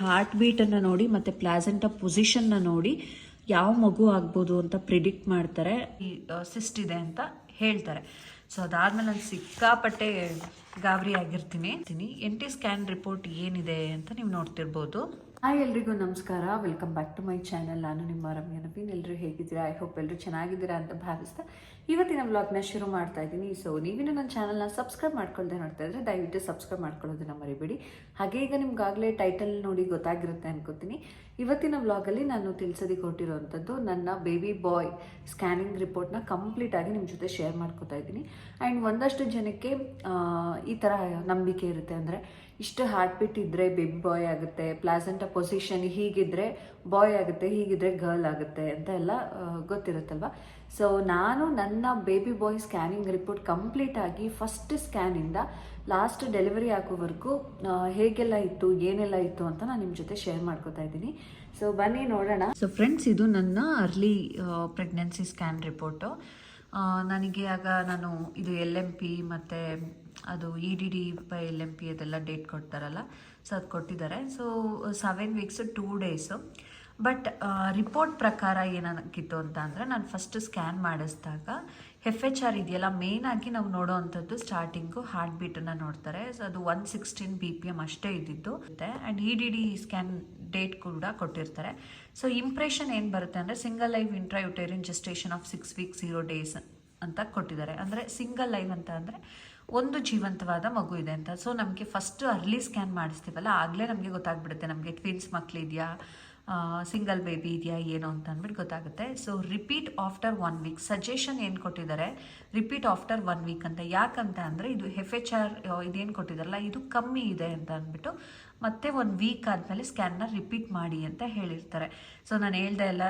Heart ಬೀಟನ್ನು ನೋಡಿ, ಮತ್ತು placenta ಪೊಸಿಷನ್ನ ನೋಡಿ ಯಾವ ಮಗು ಆಗ್ಬೋದು ಅಂತ ಪ್ರಿಡಿಕ್ಟ್ ಮಾಡ್ತಾರೆ. ಸಿಸ್ಟ್ ಇದೆ ಅಂತ ಹೇಳ್ತಾರೆ. ಸೊ ಅದಾದ್ಮೇಲೆ ನಾನು ಸಿಕ್ಕಾಪಟ್ಟೆ ಗಾಬರಿ ಆಗಿರ್ತೀನಿ. ಎನ್ ಟಿ ಸ್ಕ್ಯಾನ್ ರಿಪೋರ್ಟ್ ಏನಿದೆ ಅಂತ ನೀವು ನೋಡ್ತಿರ್ಬೋದು. ಹಾಯ್ ಎಲ್ರಿಗೂ ನಮಸ್ಕಾರ. Welcome back to my channel ನಾನು ನಿಮ್ಮ ರಮ್ಯ ನವೀನ್. ಎಲ್ಲರೂ ಹೇಗಿದ್ದೀರಾ? ಐ ಹೋಪ್ ಎಲ್ಲರೂ ಚೆನ್ನಾಗಿದ್ದೀರಾ ಅಂತ ಭಾವಿಸ್ತಾ ಇವತ್ತಿನ ವ್ಲಾಗ್ನ ಶುರು ಮಾಡ್ತಾ ಇದ್ದೀನಿ. ಸೊ ನೀವಿನ ನನ್ನ ಚಾನಲ್ನ ಸಬ್ಸ್ಕ್ರೈಬ್ ಮಾಡ್ಕೊಳ್ದೆ ನೋಡ್ತಾ ಇದ್ರೆ ದಯವಿಟ್ಟು ಸಬ್ಸ್ಕ್ರೈಬ್ ಮಾಡ್ಕೊಳ್ಳೋದನ್ನ ಮರಿಬೇಡಿ. ಹಾಗೆ ಈಗ ನಿಮ್ಗಾಗಲೇ ಟೈಟಲ್ ನೋಡಿ ಗೊತ್ತಾಗಿರುತ್ತೆ ಅನ್ಕೋತೀನಿ. ಇವತ್ತಿನ ವ್ಲಾಗಲ್ಲಿ ನಾನು ತಿಳಿಸೋದಕ್ಕೆ ಹೊರಟಿರೋವಂಥದ್ದು ನನ್ನ ಬೇಬಿ ಬಾಯ್ ಸ್ಕ್ಯಾನಿಂಗ್ ರಿಪೋರ್ಟ್ನ ಕಂಪ್ಲೀಟ್ ಆಗಿ ನಿಮ್ಮ ಜೊತೆ ಶೇರ್ ಮಾಡ್ಕೋತಾ ಇದ್ದೀನಿ. ಆ್ಯಂಡ್ ಒಂದಷ್ಟು ಜನಕ್ಕೆ ಈ ಥರ ನಂಬಿಕೆ ಇರುತ್ತೆ ಅಂದರೆ ಇಷ್ಟು ಹಾರ್ಟ್ ಬೀಟ್ ಇದ್ದರೆ ಬಿಬ್ ಬಾಯ್ ಆಗುತ್ತೆ ಪ್ಲಾಸೆಂಟ ಪೊಸಿಷನ್ ಹೀಗಿದ್ರೆ ಬಾಯ್ ಆಗುತ್ತೆ, ಹೀಗಿದ್ರೆ ಗರ್ಲ್ ಆಗುತ್ತೆ ಅಂತ ಎಲ್ಲ ಗೊತ್ತಿರುತ್ತಲ್ವಾ? ಸೊ ನಾನು ನನ್ನ baby boy scanning report complete ಆಗಿ ಫಸ್ಟ್ ಸ್ಕ್ಯಾನಿಂದ ಲಾಸ್ಟ್ ಡೆಲಿವರಿ ಹಾಕೋವರೆಗೂ ಹೇಗೆಲ್ಲ ಇತ್ತು, ಏನೆಲ್ಲ ಇತ್ತು ಅಂತ ನಾನು ನಿಮ್ಮ ಜೊತೆ ಶೇರ್ ಮಾಡ್ಕೋತಾ ಇದ್ದೀನಿ. ಸೊ ಬನ್ನಿ ನೋಡೋಣ. ಸೊ ಫ್ರೆಂಡ್ಸ್ ಇದು ನನ್ನ ಅರ್ಲಿ ಪ್ರೆಗ್ನೆನ್ಸಿ ಸ್ಕ್ಯಾನ್ ರಿಪೋರ್ಟು ನನಗೆ ಆಗ ನಾನು ಇದು ಎಲ್ ಎಂ ಪಿ ಮತ್ತು ಅದು E D D by L M P ಅದೆಲ್ಲ ಡೇಟ್ ಕೊಡ್ತಾರಲ್ಲ. ಸೊ ಅದು ಕೊಟ್ಟಿದ್ದಾರೆ. So seven weeks two days but report ಪ್ರಕಾರ ಏನಾಗಿತ್ತು ಅಂತ ಅಂದರೆ, ನಾನು ಫಸ್ಟ್ ಸ್ಕ್ಯಾನ್ ಮಾಡಿಸಿದಾಗ ಎಫ್ ಎಚ್ ಆರ್ ಇದೆಯಲ್ಲ ಮೇನ್ ಆಗಿ ನಾವು ನೋಡೋ ಅಂಥದ್ದು ಸ್ಟಾರ್ಟಿಂಗು ಹಾರ್ಟ್ ಬೀಟನ್ನು ನೋಡ್ತಾರೆ. ಸೊ ಅದು one sixteen B P M ಅಷ್ಟೇ ಇದ್ದಿದ್ದು. And E D D scan date ಕೂಡ ಕೊಟ್ಟಿರ್ತಾರೆ. ಸೊ ಇಂಪ್ರೆಷನ್ ಏನು ಬರುತ್ತೆ ಅಂದರೆ single live intrauterine gestation of six weeks zero days ಅಂತ ಕೊಟ್ಟಿದ್ದಾರೆ. ಅಂದರೆ ಸಿಂಗಲ್ ಲೈವ್ ಅಂತ ಅಂದರೆ ಒಂದು ಜೀವಂತವಾದ ಮಗು ಇದೆ ಅಂತ. ಸೊ ನಮಗೆ ಫಸ್ಟ್ ಅರ್ಲಿ ಸ್ಕ್ಯಾನ್ ಮಾಡಿಸ್ತೀವಲ್ಲ, ಆಗಲೇ ನಮಗೆ ಗೊತ್ತಾಗ್ಬಿಡುತ್ತೆ. ನಮಗೆ ಟ್ವಿನ್ಸ್ ಮಕ್ಕಳಿದೆಯಾ ಸಿಂಗಲ್ ಬೇಬಿ ಇದೆಯಾ, ಏನು ಅಂತ ಅಂದ್ಬಿಟ್ಟು ಗೊತ್ತಾಗುತ್ತೆ. So repeat after one week suggestion ಏನು ಕೊಟ್ಟಿದ್ದಾರೆ? ರಿಪೀಟ್ ಆಫ್ಟರ್ ಒನ್ ವೀಕ್ ಅಂತ. ಯಾಕಂತ ಅಂದರೆ, ಇದು ಎಫ್ ಎಚ್ ಆರ್ ಇದೇನು ಕೊಟ್ಟಿದ್ದಾರಲ್ಲ, ಇದು ಕಮ್ಮಿ ಇದೆ ಅಂತ ಅಂದ್ಬಿಟ್ಟು ಮತ್ತೆ ಒಂದು ವೀಕ್ ಆದಮೇಲೆ ಸ್ಕ್ಯಾನ್ನ ರಿಪೀಟ್ ಮಾಡಿ ಅಂತ ಹೇಳಿರ್ತಾರೆ. ಸೊ ನಾನು ಹೇಳ್ದೆ ಎಲ್ಲ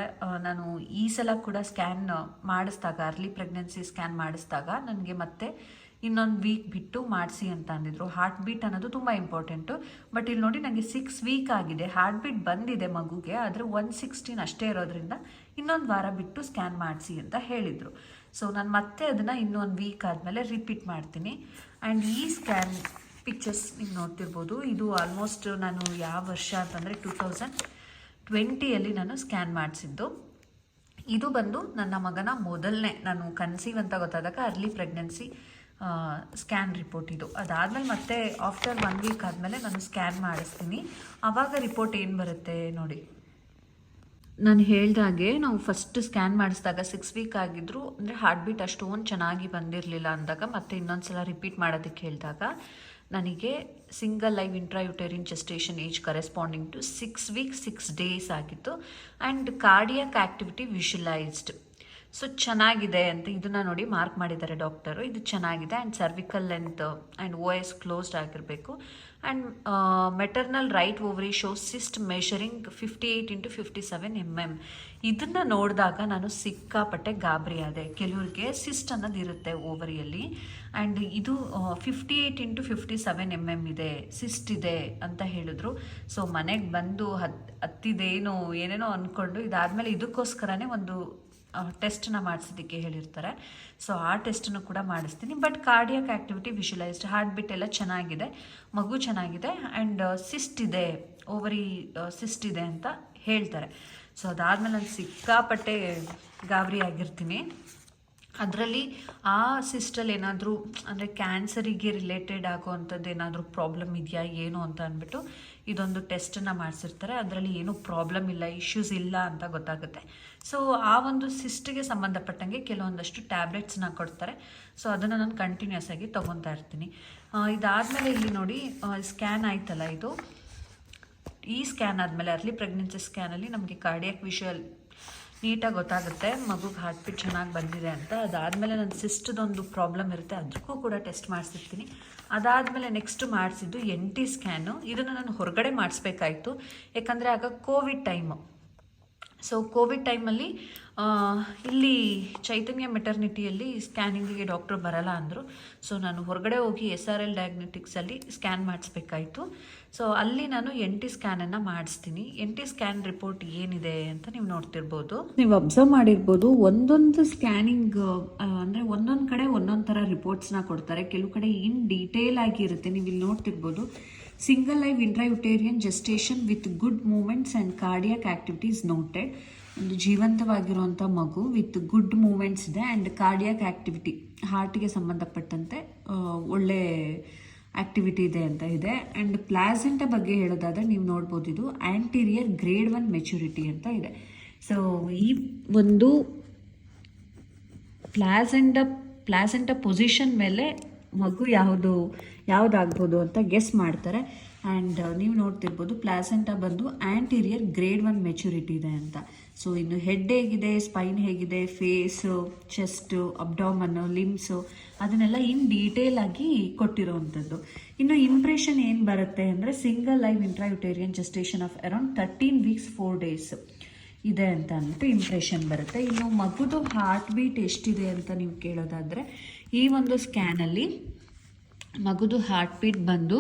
ನಾನು ಈ ಸಲ ಕೂಡ ಸ್ಕ್ಯಾನ್ ಮಾಡಿಸಿದಾಗ ಅರ್ಲಿ ಪ್ರೆಗ್ನೆನ್ಸಿ ಸ್ಕ್ಯಾನ್ ಮಾಡಿಸಿದಾಗ, ನನಗೆ ಮತ್ತೆ ಇನ್ನೊಂದು ವೀಕ್ ಬಿಟ್ಟು ಮಾಡಿಸಿ ಅಂತ ಅಂದಿದ್ರು. ಹಾರ್ಟ್ ಬೀಟ್ ಅನ್ನೋದು ತುಂಬ ಇಂಪಾರ್ಟೆಂಟು ಬಟ್ ಇಲ್ಲಿ ನೋಡಿ ನನಗೆ ಸಿಕ್ಸ್ ವೀಕ್ ಆಗಿದೆ. ಹಾರ್ಟ್ ಬೀಟ್ ಬಂದಿದೆ ಮಗುಗೆ. ಆದರೆ ಒನ್ ಸಿಕ್ಸ್ಟೀನ್ ಅಷ್ಟೇ ಇರೋದ್ರಿಂದ ಇನ್ನೊಂದು ವಾರ ಬಿಟ್ಟು ಸ್ಕ್ಯಾನ್ ಮಾಡಿಸಿ ಅಂತ ಹೇಳಿದರು. ಸೊ ನಾನು ಮತ್ತೆ ಅದನ್ನು ಇನ್ನೊಂದು ವೀಕ್ ಆದಮೇಲೆ ರಿಪೀಟ್ ಮಾಡ್ತೀನಿ. ಆ್ಯಂಡ್ ಈ ಸ್ಕ್ಯಾನ್ ಪಿಕ್ಚರ್ಸ್ ನೀವು ನೋಡ್ತಿರ್ಬೋದು. ಇದು ಆಲ್ಮೋಸ್ಟ್ ನಾನು ಯಾವ ವರ್ಷ ಅಂತಂದರೆ ಟೂ ತೌಸಂಡ್ ಟ್ವೆಂಟಿಯಲ್ಲಿ ನಾನು ಸ್ಕ್ಯಾನ್ ಮಾಡಿಸಿದ್ದು. ಇದು ಬಂದು ನನ್ನ ಮಗನ ಮೊದಲನೇ, ನಾನು ಕನ್ಸೀವ್ ಅಂತ ಗೊತ್ತಾದಾಗ ಅರ್ಲಿ ಪ್ರೆಗ್ನೆನ್ಸಿ ಸ್ಕ್ಯಾನ್ ರಿಪೋರ್ಟ್ ಇದು. ಅದಾದಮೇಲೆ ಮತ್ತೆ ಆಫ್ಟರ್ ಒನ್ ವೀಕ್ ಆದಮೇಲೆ ನಾನು ಸ್ಕ್ಯಾನ್ ಮಾಡಿಸ್ತೀನಿ. ಆವಾಗ ರಿಪೋರ್ಟ್ ಏನು ಬರುತ್ತೆ ನೋಡಿ. ನಾನು ಹೇಳ್ದಾಗೆ ನಾವು ಫಸ್ಟ್ ಸ್ಕ್ಯಾನ್ ಮಾಡಿಸಿದಾಗ ಸಿಕ್ಸ್ ವೀಕ್ ಆಗಿದ್ರು, ಅಂದರೆ ಹಾರ್ಟ್ ಬೀಟ್ ಅಷ್ಟೊಂದು ಚೆನ್ನಾಗಿ ಬಂದಿರಲಿಲ್ಲ ಅಂದಾಗ ಮತ್ತೆ ಇನ್ನೊಂದ್ಸಲ ರಿಪೀಟ್ ಮಾಡೋದಕ್ಕೆ ಹೇಳಿದಾಗ ನನಗೆ single live intrauterine gestation age corresponding to six week six days ಆಗಿತ್ತು. And cardiac activity visualised so ಚೆನ್ನಾಗಿದೆ ಅಂತ ಇದನ್ನ ನೋಡಿ ಮಾರ್ಕ್ ಮಾಡಿದ್ದಾರೆ ಡಾಕ್ಟರು ಇದು ಚೆನ್ನಾಗಿದೆ and cervical length and O S closed ಆಗಿರಬೇಕು. And maternal right ovary show cyst measuring fifty eight into fifty seven M M ಇದನ್ನು ನೋಡಿದಾಗ ನಾನು ಸಿಕ್ಕಾಪಟ್ಟೆ ಗಾಬರಿ ಆದೆ. ಕೆಲವ್ರಿಗೆ ಸಿಸ್ಟ್ ಅನ್ನೋದು ಇರುತ್ತೆ ಓವರಿಯಲ್ಲಿ ಆ್ಯಂಡ್ ಇದು fifty eight into fifty seven M M ಇದೆ. ಸಿಸ್ಟ್ ಇದೆ ಅಂತ ಹೇಳಿದ್ರು. ಸೊ ಮನೆಗೆ ಬಂದು ಹತ್, ಹತ್ತಿದೇನು, ಏನೇನೋ ಅಂದ್ಕೊಂಡು ಇದಾದಮೇಲೆ ಇದಕ್ಕೋಸ್ಕರನೇ ಒಂದು ಟೆಸ್ಟನ್ನ ಮಾಡಿಸೋದಕ್ಕೆ ಹೇಳಿರ್ತಾರೆ. ಸೊ ಆ ಟೆಸ್ಟನ್ನು ಕೂಡ ಮಾಡಿಸ್ತೀನಿ. But cardiac activity visualised heart beat ಎಲ್ಲ ಚೆನ್ನಾಗಿದೆ, ಮಗು ಚೆನ್ನಾಗಿದೆ ಆ್ಯಂಡ್ ಸಿಸ್ಟ್ ಇದೆ ಓವರಿ ಸಿಸ್ಟ್ ಇದೆ ಅಂತ ಹೇಳ್ತಾರೆ. ಸೊ ಅದಾದಮೇಲೆ ನಾನು ಸಿಕ್ಕಾಪಟ್ಟೆ ಗಾಬರಿ ಆಗಿರ್ತೀನಿ. ಅದರಲ್ಲಿ ಆ ಸಿಸ್ಟಲ್ಲಿ ಏನಾದರೂ, ಅಂದರೆ ಕ್ಯಾನ್ಸರಿಗೆ ರಿಲೇಟೆಡ್ ಆಗೋವಂಥದ್ದು ಏನಾದರೂ ಪ್ರಾಬ್ಲಮ್ ಇದೆಯಾ, ಏನು ಅಂತ ಅಂದ್ಬಿಟ್ಟು ಇದೊಂದು ಟೆಸ್ಟನ್ನು ಮಾಡಿಸಿರ್ತಾರೆ. ಅದರಲ್ಲಿ ಏನೂ ಪ್ರಾಬ್ಲಮ್ ಇಲ್ಲ ಇಶ್ಯೂಸ್ ಇಲ್ಲ ಅಂತ ಗೊತ್ತಾಗುತ್ತೆ. ಸೊ ಆ ಒಂದು ಸಿಸ್ಟಿಗೆ ಸಂಬಂಧಪಟ್ಟಂಗೆ ಕೆಲವೊಂದಷ್ಟು ಟ್ಯಾಬ್ಲೆಟ್ಸ್ನ ಕೊಡ್ತಾರೆ. ಸೊ ಅದನ್ನು ನಾನು ಕಂಟಿನ್ಯೂಸ್ ಆಗಿ ತೊಗೊತಾ ಇರ್ತೀನಿ. ಇದಾದಮೇಲೆ ಇಲ್ಲಿ ನೋಡಿ ಸ್ಕ್ಯಾನ್ ಆಯ್ತಲ್ಲ ಇದು? ಈ ಸ್ಕ್ಯಾನ್ ಆದಮೇಲೆ ಅರ್ಲಿ ಪ್ರೆಗ್ನೆನ್ಸಿ ಸ್ಕ್ಯಾನಲ್ಲಿ ನಮಗೆ ಕಾರ್ಡಿಯಾಕ್ ವಿಷುವಲ್ ನೀಟಾಗಿ ಗೊತ್ತಾಗುತ್ತೆ, ಮಗುಗೆ ಹಾರ್ಟ್ ಬೀಟ್ ಚೆನ್ನಾಗಿ ಬಂದಿದೆ ಅಂತ. ಅದಾದಮೇಲೆ ನನ್ನ ಸಿಸ್ಟದೊಂದು ಪ್ರಾಬ್ಲಮ್ ಇರುತ್ತೆ ಅದಕ್ಕೂ ಕೂಡ ಟೆಸ್ಟ್ ಮಾಡಿಸಿರ್ತೀನಿ. ಅದಾದಮೇಲೆ ನೆಕ್ಸ್ಟ್ ಮಾಡಿಸಿದ್ದು ಎನ್ ಟಿ ಸ್ಕ್ಯಾನು ಇದನ್ನು ನಾನು ಹೊರಗಡೆ ಮಾಡಿಸ್ಬೇಕಾಯ್ತು. ಯಾಕಂದರೆ ಆಗ ಕೋವಿಡ್ ಟೈಮು ಸೊ ಕೋವಿಡ್ ಟೈಮಲ್ಲಿ ಇಲ್ಲಿ ಚೈತನ್ಯ ಮೆಟರ್ನಿಟಿಯಲ್ಲಿ ಸ್ಕ್ಯಾನಿಂಗಿಗೆ ಡಾಕ್ಟ್ರು ಬರಲ್ಲ ಅಂದರು. ಸೊ ನಾನು ಹೊರಗಡೆ ಹೋಗಿ ಎಸ್ ಆರ್ ಎಲ್ ಡಯಾಗ್ನೆಟಿಕ್ಸಲ್ಲಿ ಸ್ಕ್ಯಾನ್ ಮಾಡಿಸ್ಬೇಕಾಯಿತು. ಸೊ ಅಲ್ಲಿ ನಾನು ಎನ್ ಟಿ ಸ್ಕ್ಯಾನನ್ನು ಮಾಡಿಸ್ತೀನಿ. ಎನ್ ಟಿ ಸ್ಕ್ಯಾನ್ ರಿಪೋರ್ಟ್ ಏನಿದೆ ಅಂತ ನೀವು ನೋಡ್ತಿರ್ಬೋದು. ನೀವು ಅಬ್ಸರ್ವ್ ಮಾಡಿರ್ಬೋದು. ಒಂದೊಂದು ಸ್ಕ್ಯಾನಿಂಗ್ ಅಂದರೆ ಒಂದೊಂದು ಕಡೆ ಒಂದೊಂದು ಥರ ರಿಪೋರ್ಟ್ಸ್ನ ಕೊಡ್ತಾರೆ. ಕೆಲವು ಕಡೆ ಇನ್ ಡೀಟೇಲ್ ಆಗಿರುತ್ತೆ. ನೀವು ಇಲ್ಲಿ ನೋಡ್ತಿರ್ಬೋದು. Single live intrauterine gestation with good movements and cardiac activities noted ಒಂದು ಜೀವಂತವಾಗಿರುವಂಥ ಮಗು ವಿತ್ ಗುಡ್ ಮೂಮೆಂಟ್ಸ್ ಇದೆ ಆ್ಯಂಡ್ ಕಾರ್ಡಿಯಾಕ್ ಆಕ್ಟಿವಿಟಿ ಹಾರ್ಟಿಗೆ ಸಂಬಂಧಪಟ್ಟಂತೆ ಒಳ್ಳೆ ಆ್ಯಕ್ಟಿವಿಟಿ ಇದೆ ಅಂತ ಇದೆ. ಆ್ಯಂಡ್ ಪ್ಲಾಸೆಂಟ ಬಗ್ಗೆ ಹೇಳೋದಾದರೆ ನೀವು ನೋಡ್ಬೋದು ಇದು ಆ್ಯಂಟೀರಿಯರ್ ಗ್ರೇಡ್ ಒನ್ ಮೆಚುರಿಟಿ ಅಂತ ಇದೆ. ಸೊ ಈ ಒಂದು ಪ್ಲಾಸೆಂಟ ಪ್ಲಾಸೆಂಟ ಪೊಸಿಷನ್ ಮೇಲೆ ಮಗು ಯಾವುದು, ಯಾವುದಾಗ್ಬೋದು ಅಂತ ಗೆಸ್ ಮಾಡ್ತಾರೆ. ಆ್ಯಂಡ್ ನೀವು ನೋಡ್ತಿರ್ಬೋದು ಪ್ಲಾಸೆಂಟ ಬಂದು ಆ್ಯಂಟೀರಿಯರ್ ಗ್ರೇಡ್ ಒನ್ ಮೆಚುರಿಟಿ ಇದೆ ಅಂತ. ಸೊ ಇನ್ನು ಹೆಡ್ ಹೇಗಿದೆ ಸ್ಪೈನ್ ಹೇಗಿದೆ ಫೇಸು ಚೆಸ್ಟು ಅಬ್ಡಾಮನ್ನು ಲಿಮ್ಸು ಅದನ್ನೆಲ್ಲ ಇನ್ ಡೀಟೇಲ್ ಆಗಿ ಕೊಟ್ಟಿರೋವಂಥದ್ದು. ಇನ್ನು ಇಂಪ್ರೆಷನ್ ಏನು ಬರುತ್ತೆ ಅಂದರೆ single live intrauterine gestation of around thirteen weeks four days ಇದೆ ಅಂತ ಅಂದ್ಬಿಟ್ಟು ಇಂಪ್ರೆಷನ್ ಬರುತ್ತೆ. ಇನ್ನು ಮಗುದು ಹಾರ್ಟ್ ಬೀಟ್ ಎಷ್ಟಿದೆ ಅಂತ ನೀವು ಕೇಳೋದಾದರೆ, ಈ ಒಂದು ಸ್ಕ್ಯಾನಲ್ಲಿ ಮಗುದು ಹಾರ್ಟ್ ಬೀಟ್ ಬಂದು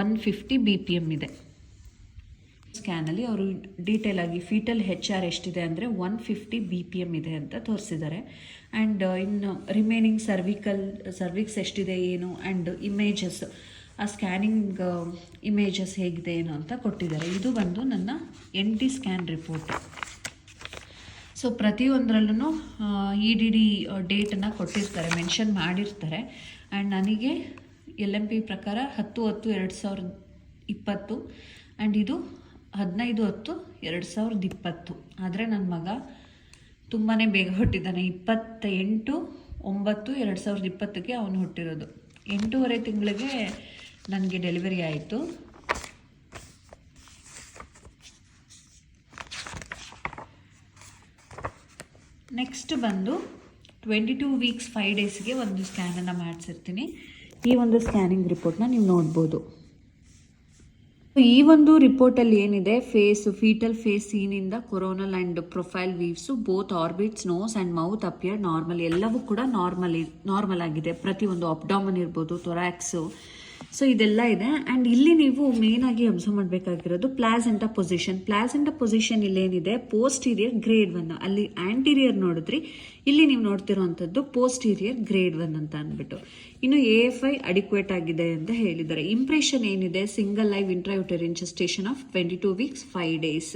one fifty B P M ಇದೆ. ಸ್ಕ್ಯಾನಲ್ಲಿ ಅವರು ಡೀಟೇಲ್ ಆಗಿ ಫೀಟಲ್ ಹೆಚ್ ಆರ್ ಎಷ್ಟಿದೆ ಅಂದರೆ one fifty B P M ಇದೆ ಅಂತ ತೋರಿಸಿದ್ದಾರೆ. ಆ್ಯಂಡ್ ಇನ್ನು ರಿಮೈನಿಂಗ್ ಸರ್ವಿಕಲ್ ಸರ್ವಿಕ್ಸ್ ಎಷ್ಟಿದೆ ಏನು ಆ್ಯಂಡ್ ಇಮೇಜಸ್ ಆ ಸ್ಕ್ಯಾನಿಂಗ್ ಇಮೇಜಸ್ ಹೇಗಿದೆ ಏನು ಅಂತ ಕೊಟ್ಟಿದ್ದಾರೆ. ಇದು ಬಂದು ನನ್ನ N T scan report so ಪ್ರತಿಯೊಂದರಲ್ಲೂ ಇ ಡಿ ಡಿ ಡೇಟನ್ನು ಕೊಟ್ಟಿರ್ತಾರೆ ಮೆನ್ಷನ್ ಮಾಡಿರ್ತಾರೆ. ಆ್ಯಂಡ್ ನನಗೆ ಎಲ್ ಎಂ ಪಿ ಪ್ರಕಾರ ಹತ್ತು ಹತ್ತು ಎರಡು ಸಾವಿರದ ಇಪ್ಪತ್ತು ಆ್ಯಂಡ್ ಇದು ಹದಿನೈದು ಹತ್ತು ಎರಡು ಸಾವಿರದ ಇಪ್ಪತ್ತು. ಆದರೆ ನನ್ನ ಮಗ ತುಂಬಾ ಬೇಗ ಹುಟ್ಟಿದ್ದಾನೆ. ಇಪ್ಪತ್ತ ಎಂಟು ಒಂಬತ್ತು ಎರಡು ಸಾವಿರದ ಇಪ್ಪತ್ತಕ್ಕೆ ಅವನು ಹುಟ್ಟಿರೋದು. ಎಂಟೂವರೆ ತಿಂಗಳಿಗೆ ನನಗೆ ಡೆಲಿವರಿ ಆಯಿತು. ನೆಕ್ಸ್ಟ್ ಬಂದು ಟ್ವೆಂಟಿ ಟೂ ವೀಕ್ಸ್ ಫೈವ್ ಡೇಸ್ಗೆ ಒಂದು ಸ್ಕ್ಯಾನನ್ನು ಮಾಡಿಸಿರ್ತೀನಿ. ಈ ಒಂದು ಸ್ಕ್ಯಾನಿಂಗ್ ರಿಪೋರ್ಟ್ನ ನೀವು ನೋಡ್ಬೋದು. ಈ ಒಂದು ರಿಪೋರ್ಟಲ್ಲಿ ಏನಿದೆ? Face fetal face ಸೀನಿಂದ coronal and profile views both orbits nose and mouth appear normal ಎಲ್ಲವೂ ಕೂಡ ನಾರ್ಮಲ್ ನಾರ್ಮಲ್ ಆಗಿದೆ. ಪ್ರತಿಯೊಂದು ಅಪ್ಡಾಮನ್ ಇರ್ಬೋದು ತೊರಾಕ್ಸು ಸೊ ಇದೆಲ್ಲ ಇದೆ. ಆ್ಯಂಡ್ ಇಲ್ಲಿ ನೀವು ಮೇನ್ ಆಗಿ ಅಬ್ಸರ್ವ್ ಮಾಡಬೇಕಾಗಿರೋದು ಪ್ಲಾಸೆಂಟ ಪೊಸಿಷನ್ ಪ್ಲಾಸೆಂಟ ಪೊಸಿಷನ್ ಇಲ್ಲೇನಿದೆ? ಪೋಸ್ಟೀರಿಯರ್ ಗ್ರೇಡ್ ಒನ್ ಅಲ್ಲಿ ಆಂಟೀರಿಯರ್ ನೋಡಿದ್ರಿ. ಇಲ್ಲಿ ನೀವು ನೋಡ್ತಿರೋವಂಥದ್ದು ಪೋಸ್ಟೀರಿಯರ್ ಗ್ರೇಡ್ ಒನ್ ಅಂತ ಅಂದ್ಬಿಟ್ಟು. ಇನ್ನು ಎ ಎಫ್ ಐ ಅಡಿಕ್ವೇಟ್ ಆಗಿದೆ ಅಂತ ಹೇಳಿದ್ದಾರೆ. ಇಂಪ್ರೆಷನ್ ಏನಿದೆ? Single live intrauterine gestation of twenty two weeks five days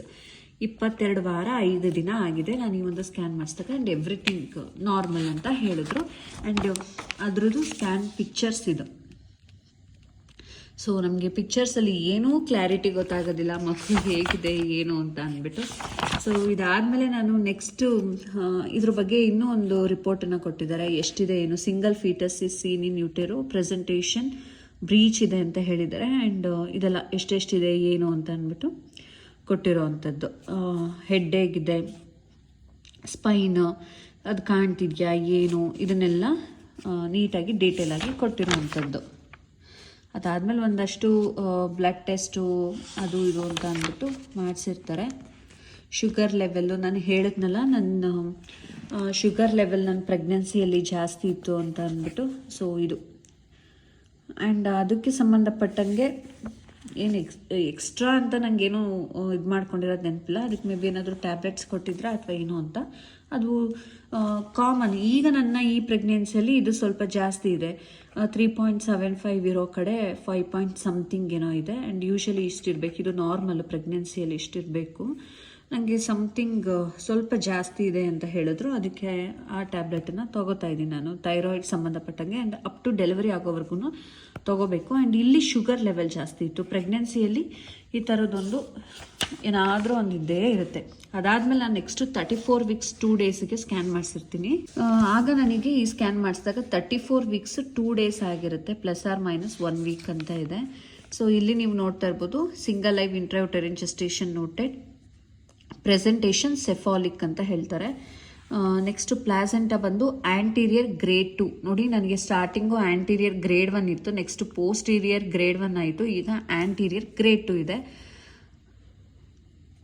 ಇಪ್ಪತ್ತೆರಡು ವಾರ, ಐದು ದಿನ ಆಗಿದೆ. ನಾನು ಈ ಒಂದು ಸ್ಕ್ಯಾನ್ ಮಾಡಿಸ್ದಾಗ ಆ್ಯಂಡ್ ಎವ್ರಿಥಿಂಗ್ ನಾರ್ಮಲ್ ಅಂತ ಹೇಳಿದ್ರು. ಆ್ಯಂಡ್ ಅದ್ರದ್ದು ಸ್ಕ್ಯಾನ್ ಪಿಕ್ಚರ್ಸ್ ಇದು. ಸೊ ನಮಗೆ ಪಿಕ್ಚರ್ಸಲ್ಲಿ ಏನೂ ಕ್ಲಾರಿಟಿ ಗೊತ್ತಾಗೋದಿಲ್ಲ ಮಕ್ಕಳು ಹೇಗಿದೆ, ಏನು ಅಂತ ಅಂದ್ಬಿಟ್ಟು. ಸೊ ಇದಾದಮೇಲೆ ನಾನು ನೆಕ್ಸ್ಟು ಇದ್ರ ಬಗ್ಗೆ ಇನ್ನೂ ಒಂದು ರಿಪೋರ್ಟನ್ನು ಕೊಟ್ಟಿದ್ದಾರೆ. ಎಷ್ಟಿದೆ, ಏನು single fetus is seen in utero presentation breech ಇದೆ ಅಂತ ಹೇಳಿದ್ದಾರೆ. ಆ್ಯಂಡ್ ಇದೆಲ್ಲ ಎಷ್ಟೆಷ್ಟಿದೆ, ಏನು ಅಂತ ಅಂದ್ಬಿಟ್ಟು ಕೊಟ್ಟಿರೋ ಅಂಥದ್ದು ಹೆಡ್ ಹೇಗಿದೆ ಸ್ಪೈನ್ ಅದು ಕಾಣ್ತಿದ್ಯಾ, ಏನು, ಇದನ್ನೆಲ್ಲ ನೀಟಾಗಿ ಡೀಟೇಲಾಗಿ ಕೊಟ್ಟಿರೋ ಅಂಥದ್ದು ಅದಾದಮೇಲೆ ಒಂದಷ್ಟು ಬ್ಲಡ್ ಟೆಸ್ಟು ಅದು ಇದು ಅಂತ ಅಂದ್ಬಿಟ್ಟು ಮಾಡಿಸಿರ್ತಾರೆ. ಶುಗರ್ ಲೆವೆಲ್ಲು ನಾನು ಹೇಳಿದ್ನಲ್ಲ, ನನ್ನ ಶುಗರ್ ಲೆವೆಲ್ ನನ್ನ ಪ್ರೆಗ್ನೆನ್ಸಿಯಲ್ಲಿ ಜಾಸ್ತಿ ಇತ್ತು ಅಂತ ಅಂದ್ಬಿಟ್ಟು ಸೊ ಇದು. ಆ್ಯಂಡ್ ಅದಕ್ಕೆ ಸಂಬಂಧಪಟ್ಟಂಗೆ ಏನು ಎಕ್ಸ್ ಎಕ್ಸ್ಟ್ರಾ ಅಂತ ನನಗೇನು ಇದು ಮಾಡ್ಕೊಂಡಿರೋದು ನೆನಪಿಲ್ಲ. ಅದಕ್ಕೆ ಮೇ ಬಿ ಏನಾದರೂ ಟ್ಯಾಬ್ಲೆಟ್ಸ್ ಕೊಟ್ಟಿದ್ರಾ ಅಥವಾ ಏನು ಅಂತ. ಅದು ಕಾಮನ್ ಈಗ ನನ್ನ ಈ ಪ್ರೆಗ್ನೆನ್ಸಿಯಲ್ಲಿ ಇದು ಸ್ವಲ್ಪ ಜಾಸ್ತಿ ಇದೆ. ತ್ರೀ ಪಾಯಿಂಟ್ ಸೆವೆನ್ ಫೈವ್ ಇರೋ ಕಡೆ ಫೈವ್ ಪಾಯಿಂಟ್ ಸಮಥಿಂಗ್ ಏನೋ ಇದೆ. ಆ್ಯಂಡ್ ಯೂಶಲಿ ಇಷ್ಟಿರಬೇಕು. ಇದು ನಾರ್ಮಲ್ ಪ್ರೆಗ್ನೆನ್ಸಿಯಲ್ಲಿ ಇಷ್ಟಿರಬೇಕು. ನನಗೆ ಸಮಥಿಂಗ್ ಸ್ವಲ್ಪ ಜಾಸ್ತಿ ಇದೆ ಅಂತ ಹೇಳಿದ್ರು. ಅದಕ್ಕೆ ಆ ಟ್ಯಾಬ್ಲೆಟನ್ನು ತೊಗೋತಾ ಇದ್ದೀನಿ ನಾನು. ಥೈರಾಯ್ಡ್ ಸಂಬಂಧಪಟ್ಟಂಗೆ ಆ್ಯಂಡ್ ಅಪ್ ಟು ಡೆಲಿವರಿ ಆಗೋವರೆಗೂ ತೊಗೋಬೇಕು. ಆ್ಯಂಡ್ ಇಲ್ಲಿ ಶುಗರ್ ಲೆವೆಲ್ ಜಾಸ್ತಿ ಇತ್ತು. ಪ್ರೆಗ್ನೆನ್ಸಿಯಲ್ಲಿ ಈ ಥರದ್ದೊಂದು ಏನಾದರೂ ಒಂದು ಇದ್ದೇ ಇರುತ್ತೆ. ಅದಾದಮೇಲೆ ನಾನು next thirty four weeks two ಡೇಸಿಗೆ scan ಮಾಡಿಸಿರ್ತೀನಿ. ಆಗ ನನಗೆ ಈ ಸ್ಕ್ಯಾನ್ ಮಾಡಿಸಿದಾಗ thirty four weeks two days ಆಗಿರುತ್ತೆ. Plus or minus one week ಅಂತ ಇದೆ. ಸೊ ಇಲ್ಲಿ ನೀವು ನೋಡ್ತಾ ಇರ್ಬೋದು single live intrauterine gestation noted presentation cephalic ಅಂತ ಹೇಳ್ತಾರೆ. ನೆಕ್ಸ್ಟ್ ಪ್ಲಾಸೆಂಟ ಬಂದು ಆಂಟೀರಿಯರ್ ಗ್ರೇಡ್ ಟು ನೋಡಿ, ನನಗೆ ಸ್ಟಾರ್ಟಿಂಗು ಆಂಟೀರಿಯರ್ ಗ್ರೇಡ್ ಒನ್ ಇತ್ತು. ನೆಕ್ಸ್ಟ್ ಪೋಸ್ಟೀರಿಯರ್ ಗ್ರೇಡ್ ಒನ್ ಆಯಿತು. ಈಗ ಆಂಟೀರಿಯರ್ ಗ್ರೇಡ್ ಟು ಇದೆ.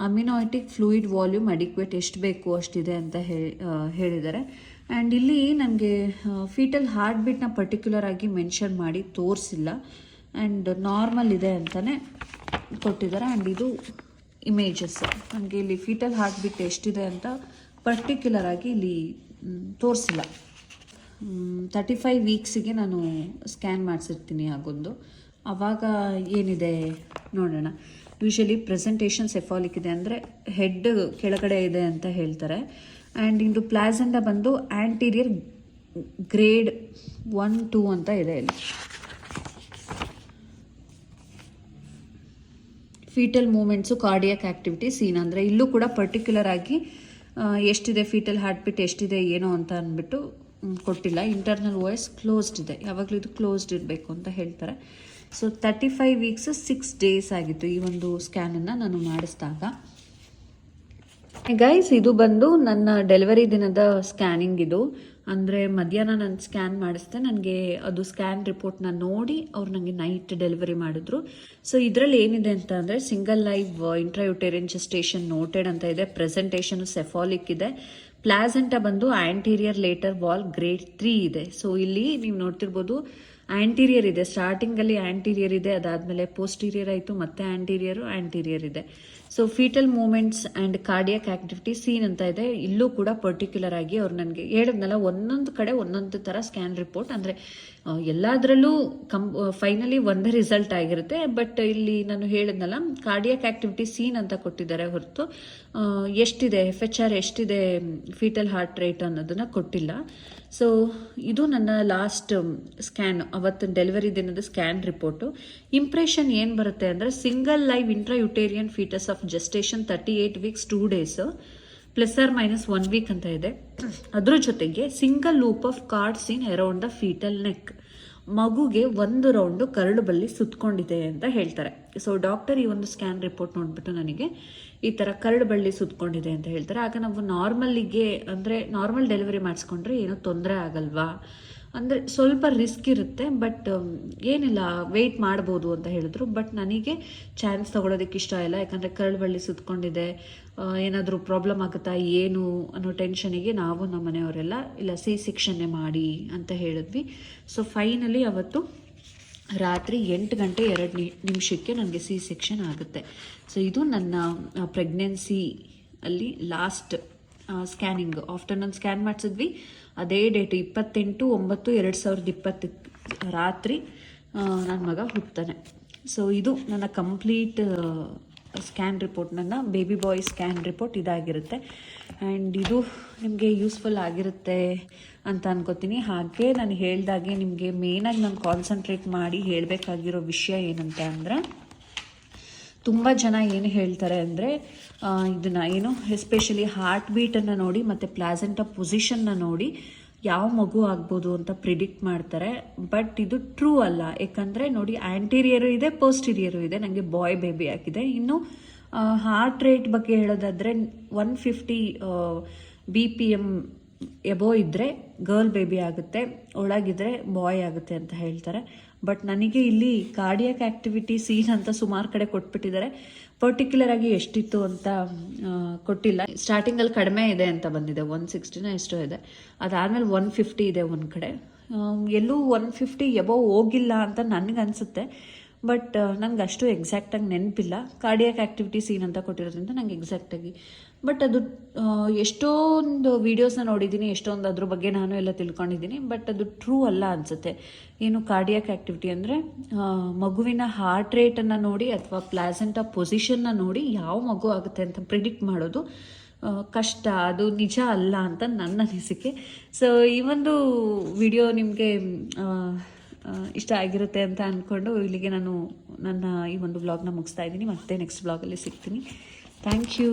ಅಮಿನೋಯಿಟಿಕ್ ಫ್ಲೂಯಿಡ್ ವಾಲ್ಯೂಮ್ ಅಡಿಕ್ವೇಟ್ ಎಷ್ಟು ಬೇಕು ಅಷ್ಟಿದೆ ಅಂತ ಹೇಳಿದ್ದಾರೆ. ಆ್ಯಂಡ್ ಇಲ್ಲಿ ನನಗೆ ಫೀಟಲ್ ಹಾರ್ಟ್ ಬೀಟ್ನ ಪರ್ಟಿಕ್ಯುಲರ್ ಆಗಿ ಮೆನ್ಷನ್ ಮಾಡಿ ತೋರಿಸಿಲ್ಲ. ಆ್ಯಂಡ್ ನಾರ್ಮಲ್ ಇದೆ ಅಂತಲೇ ಕೊಟ್ಟಿದ್ದಾರೆ. ಆ್ಯಂಡ್ ಇದು ಇಮೇಜಸ್ ನನಗೆ ಇಲ್ಲಿ ಫೀಟಲ್ ಹಾರ್ಟ್ ಬೀಟ್ ಎಷ್ಟಿದೆ ಅಂತ ಪರ್ಟಿಕ್ಯುಲರ್ ಆಗಿ ಇಲ್ಲಿ ತೋರಿಸಿಲ್ಲ. ತರ್ಟಿ ಫೈವ್ ವೀಕ್ಸಿಗೆ ನಾನು ಸ್ಕ್ಯಾನ್ ಮಾಡಿಸಿರ್ತೀನಿ ಆಗೊಂದು ಆವಾಗ ಏನಿದೆ ನೋಡೋಣ. ಯೂಶಲಿ ಪ್ರೆಸೆಂಟೇಷನ್ ಸೆಫಾಲಿಕ್ ಇದೆ ಅಂದರೆ ಹೆಡ್ ಕೆಳಗಡೆ ಇದೆ ಅಂತ ಹೇಳ್ತಾರೆ. ಆ್ಯಂಡ್ ಇಂದು ಪ್ಲಾಸೆಂಡ ಬಂದು ಆ್ಯಂಟೀರಿಯರ್ ಗ್ರೇಡ್ ಒನ್ ಟೂ ಅಂತ ಇದೆ ಇಲ್ಲಿ. Fetal movements cardiac activity seen ಅಂದರೆ ಇಲ್ಲೂ ಕೂಡ ಪರ್ಟಿಕ್ಯುಲರ್ ಆಗಿ ಎಷ್ಟಿದೆ ಫೀಟಲ್ ಹಾರ್ಟ್ ಬೀಟ್ ಎಷ್ಟಿದೆ ಏನೋ ಅಂತ ಅಂದ್ಬಿಟ್ಟು ಕೊಟ್ಟಿಲ್ಲ. ಇಂಟರ್ನಲ್ ವಾಯ್ಸ್ ಕ್ಲೋಸ್ಡ್ ಇದೆ. ಯಾವಾಗಲೂ ಇದು ಕ್ಲೋಸ್ಡ್ ಇರಬೇಕು ಅಂತ ಹೇಳ್ತಾರೆ. So thirty five weeks six days ಆಗಿತ್ತು ಈ ಒಂದು ಸ್ಕ್ಯಾನನ್ನು ನಾನು ಮಾಡಿಸಿದಾಗ. ಗೈಸ್ ಇದು ಬಂದು ನನ್ನ ಡೆಲಿವರಿ ದಿನದ ಸ್ಕ್ಯಾನಿಂಗ್ ಇದು. ಅಂದರೆ ಮಧ್ಯಾಹ್ನ ನಾನು ಸ್ಕ್ಯಾನ್ ಮಾಡಿಸ್ದೆ, ನನಗೆ ಅದು ಸ್ಕ್ಯಾನ್ ರಿಪೋರ್ಟ್ನ ನೋಡಿ ಅವ್ರು ನನಗೆ ನೈಟ್ ಡೆಲಿವರಿ ಮಾಡಿದ್ರು. ಸೊ ಇದರಲ್ಲಿ ಏನಿದೆ ಅಂತ ಅಂದರೆ single live intrauterine gestation noted ಅಂತ ಇದೆ. ಪ್ರೆಸೆಂಟೇಷನ್ ಸೆಫಾಲಿಕ್ ಇದೆ. ಪ್ಲಾಸೆಂಟ ಬಂದು anterior lateral wall grade three ಇದೆ. ಸೊ ಇಲ್ಲಿ ನೀವು ನೋಡ್ತಿರ್ಬೋದು ಆಂಟೀರಿಯರ್ ಇದೆ. ಸ್ಟಾರ್ಟಿಂಗಲ್ಲಿ ಆ್ಯಂಟೀರಿಯರ್ ಇದೆ, ಅದಾದಮೇಲೆ ಪೋಸ್ಟೀರಿಯರ್ ಆಯಿತು, ಮತ್ತೆ ಆ್ಯಂಟೀರಿಯರು ಆ್ಯಂಟೀರಿಯರ್ ಇದೆ. So fetal movements and cardiac activity seen ಅಂತ ಇದೆ. ಇಲ್ಲೂ ಕೂಡ ಪರ್ಟಿಕ್ಯುಲರ್ ಆಗಿ ಅವ್ರು ನನಗೆ ಹೇಳಿದ್ನಲ್ಲ, ಒಂದೊಂದು ಕಡೆ ಒಂದೊಂದು ಥರ ಸ್ಕ್ಯಾನ್ ರಿಪೋರ್ಟ್ ಅಂದರೆ ಎಲ್ಲದರಲ್ಲೂ ಕಂ ಫೈನಲಿ ಒಂದೇ ರಿಸಲ್ಟ್ ಆಗಿರುತ್ತೆ. ಬಟ್ ಇಲ್ಲಿ ನಾನು ಹೇಳಿದ್ನಲ್ಲ ಕಾರ್ಡಿಯಕ್ ಆಕ್ಟಿವಿಟಿ ಸೀನ್ ಅಂತ ಕೊಟ್ಟಿದ್ದಾರೆ ಹೊರತು. ಎಷ್ಟಿದೆ ಎಫ್ ಎಚ್ ಆರ್ ಎಷ್ಟಿದೆ ಫೀಟಲ್ ಹಾರ್ಟ್ ರೇಟ್ ಅನ್ನೋದನ್ನ ಕೊಟ್ಟಿಲ್ಲ. ಸೊ ಇದು ನನ್ನ ಲಾಸ್ಟ್ ಸ್ಕ್ಯಾನ್ ಅವತ್ತಿನ ಡೆಲಿವರಿ ದಿನದ ಸ್ಕ್ಯಾನ್ ರಿಪೋರ್ಟು ಇಂಪ್ರೆಷನ್ ಏನು ಬರುತ್ತೆ ಅಂದರೆ single live intrauterine fetus of gestation thirty eight weeks two days plus or minus one week ಅಂತ ಇದೆ. ಅದ್ರ ಜೊತೆಗೆ single loop of cords in around the fetal neck ಮಗುಗೆ ಒಂದು ರೌಂಡು ಕರಳು ಬಲ್ಲಿ ಸುತ್ತಕೊಂಡಿದೆ ಅಂತ ಹೇಳ್ತಾರೆ. ಸೊ ಡಾಕ್ಟರ್ ಈ ಒಂದು ಸ್ಕ್ಯಾನ್ ರಿಪೋರ್ಟ್ ನೋಡ್ಬಿಟ್ಟು ನನಗೆ ಈ ಥರ ಕರಳು ಬಳ್ಳಿ ಸುತ್ತಕೊಂಡಿದೆ ಅಂತ ಹೇಳ್ತಾರೆ. ಆಗ ನಾವು ನಾರ್ಮಲ್ಲಿಗೆ ಅಂದರೆ ನಾರ್ಮಲ್ ಡೆಲಿವರಿ ಮಾಡಿಸ್ಕೊಂಡ್ರೆ ಏನೂ ತೊಂದರೆ ಆಗಲ್ವಾ? ಅಂದರೆ ಸ್ವಲ್ಪ ರಿಸ್ಕ್ ಇರುತ್ತೆ ಬಟ್ ಏನಿಲ್ಲ ವೆಯ್ಟ್ ಮಾಡ್ಬೋದು ಅಂತ ಹೇಳಿದ್ರು. ಬಟ್ ನನಗೆ ಚಾನ್ಸ್ ತೊಗೊಳೋದಕ್ಕೆ ಇಷ್ಟ ಇಲ್ಲ. ಯಾಕಂದರೆ ಕರಳು ಬಳ್ಳಿ ಸುತ್ಕೊಂಡಿದೆ. ಏನಾದರೂ ಪ್ರಾಬ್ಲಮ್ ಆಗುತ್ತಾ, ಏನು ಅನ್ನೋ ಟೆನ್ಷನಿಗೆ ನಾವು ನಮ್ಮ ಮನೆಯವರೆಲ್ಲ, ಇಲ್ಲ, ಸಿ ಸೆಕ್ಷನ್ನೇ ಮಾಡಿ ಅಂತ ಹೇಳಿದ್ವಿ. ಸೊ ಫೈನಲಿ ಅವತ್ತು ರಾತ್ರಿ ಎಂಟು ಗಂಟೆ ಎರಡು ನಿಮಿಷಕ್ಕೆ ನನಗೆ ಸಿ ಸೆಕ್ಷನ್ ಆಗುತ್ತೆ. ಸೊ ಇದು ನನ್ನ ಪ್ರೆಗ್ನೆನ್ಸಿ ಅಲ್ಲಿ ಲಾಸ್ಟ್ ಸ್ಕ್ಯಾನಿಂಗ್ ಆಫ್ಟರ್ನೂನ್ ಸ್ಕ್ಯಾನ್ ಮಾಡಿಸಿದ್ವಿ. ಅದೇ ಡೇಟ್ ಇಪ್ಪತ್ತೆಂಟು ಒಂಬತ್ತು ಎರಡು ಸಾವಿರದ ಇಪ್ಪತ್ತಕ್ಕೆ ರಾತ್ರಿ ನನ್ನ ಮಗ ಹುಟ್ತಾನೆ ಸೊ ಇದು ನನ್ನ ಕಂಪ್ಲೀಟ್ ಸ್ಕ್ಯಾನ್ ರಿಪೋರ್ಟ್, ನನ್ನ ಬೇಬಿ ಬಾಯ್ ಸ್ಕ್ಯಾನ್ ರಿಪೋರ್ಟ್ ಇದಾಗಿರುತ್ತೆ. ಆ್ಯಂಡ್ ಇದು ನಿಮಗೆ ಯೂಸ್ಫುಲ್ ಆಗಿರುತ್ತೆ ಅಂತ ಅನ್ಕೋತೀನಿ. ಹಾಗೆ ನಾನು ಹೇಳಿದಾಗೆ ನಿಮಗೆ ಮೇನಾಗಿ ನಾನು ಕಾನ್ಸಂಟ್ರೇಟ್ ಮಾಡಿ ಹೇಳಬೇಕಾಗಿರೋ ವಿಷಯ ಏನಂತ ಅಂದರೆ, ತುಂಬ ಜನ ಏನು ಹೇಳ್ತಾರೆ ಅಂದರೆ ಇದನ್ನು ಏನು ಎಸ್ಪೆಷಲಿ ಹಾರ್ಟ್ ಬೀಟನ್ನು ನೋಡಿ ಮತ್ತು ಪ್ಲಾಸೆಂಟ ಪೊಸಿಷನ್ನ ನೋಡಿ ಯಾವ ಮಗು ಆಗ್ಬೋದು ಅಂತ ಪ್ರಿಡಿಕ್ಟ್ ಮಾಡ್ತಾರೆ ಬಟ್ ಇದು ಟ್ರೂ ಅಲ್ಲ. ಯಾಕಂದರೆ ನೋಡಿ ಆ್ಯಂಟೀರಿಯರು ಇದೆ ಪೋಸ್ಟೀರಿಯರು ಇದೆ ನನಗೆ ಬಾಯ್ ಬೇಬಿ ಆಗಿದೆ ಇನ್ನು ಹಾರ್ಟ್ ರೇಟ್ ಬಗ್ಗೆ ಹೇಳೋದಾದರೆ one fifty B P M above ಇದ್ದರೆ ಗರ್ಲ್ ಬೇಬಿ ಆಗುತ್ತೆ, ಒಳಗಿದ್ರೆ ಬಾಯ್ ಆಗುತ್ತೆ ಅಂತ ಹೇಳ್ತಾರೆ. ಬಟ್ ನನಗೆ ಇಲ್ಲಿ ಕಾರ್ಡಿಯಕ್ ಆಕ್ಟಿವಿಟಿ ಸೀನ್ ಅಂತ ಸುಮಾರು ಕಡೆ ಕೊಟ್ಬಿಟ್ಟಿದ್ದಾರೆ. ಪರ್ಟಿಕ್ಯುಲರ್ ಆಗಿ ಎಷ್ಟಿತ್ತು ಅಂತ ಕೊಟ್ಟಿಲ್ಲ. ಸ್ಟಾರ್ಟಿಂಗಲ್ಲಿ ಕಡಿಮೆ ಇದೆ ಅಂತ ಬಂದಿದೆ. ಒನ್ ಸಿಕ್ಸ್ಟಿನ ಎಷ್ಟೋ ಇದೆ. ಅದಾದಮೇಲೆ ಒನ್ ಫಿಫ್ಟಿ ಇದೆ ಒಂದು ಕಡೆ. ಎಲ್ಲೂ ಒನ್ ಫಿಫ್ಟಿ ಎಬೋ ಹೋಗಿಲ್ಲ ಅಂತ ನನಗನ್ಸುತ್ತೆ. ಬಟ್ ನನಗೆ ಅಷ್ಟು ಎಕ್ಸಾಕ್ಟಾಗಿ ನೆನಪಿಲ್ಲ. ಕಾರ್ಡಿಯಾಕ್ ಆ್ಯಕ್ಟಿವಿಟಿ ಸೀನ್ ಅಂತ ಕೊಟ್ಟಿರೋದ್ರಿಂದ ನಂಗೆ ಎಕ್ಸಾಕ್ಟಾಗಿ ಬಟ್ ಅದು ಎಷ್ಟೊಂದು ವೀಡಿಯೋಸ್ನ ನೋಡಿದ್ದೀನಿ, ಎಷ್ಟೊಂದು ಅದ್ರ ಬಗ್ಗೆ ನಾನು ಎಲ್ಲ ತಿಳ್ಕೊಂಡಿದ್ದೀನಿ. ಬಟ್ ಅದು ಟ್ರೂ ಅಲ್ಲ ಅನಿಸುತ್ತೆ. ಏನು ಕಾರ್ಡಿಯಾಕ್ ಆ್ಯಕ್ಟಿವಿಟಿ ಅಂದರೆ ಮಗುವಿನ ಹಾರ್ಟ್ ರೇಟನ್ನು ನೋಡಿ ಅಥವಾ ಪ್ಲಾಸೆಂಟ ಪೊಸಿಷನ್ನ ನೋಡಿ ಯಾವ ಮಗು ಆಗುತ್ತೆ ಅಂತ ಪ್ರಿಡಿಕ್ಟ್ ಮಾಡೋದು ಕಷ್ಟ. ಅದು ನಿಜ ಅಲ್ಲ ಅಂತ ನನ್ನ ಅನಿಸಿಕೆ. ಸೊ ಈ ಒಂದು ವಿಡಿಯೋ ನಿಮಗೆ ಇಷ್ಟ ಆಗಿರುತ್ತೆ ಅಂತ ಅಂದ್ಕೊಂಡು ಇಲ್ಲಿಗೆ ನಾನು ನನ್ನ ಈ ಒಂದು ಬ್ಲಾಗ್ನ ಮುಗಿಸ್ತಾ ಇದ್ದೀನಿ. ಮತ್ತೆ ನೆಕ್ಸ್ಟ್ ಬ್ಲಾಗಲ್ಲಿ ಸಿಗ್ತೀನಿ. Thank you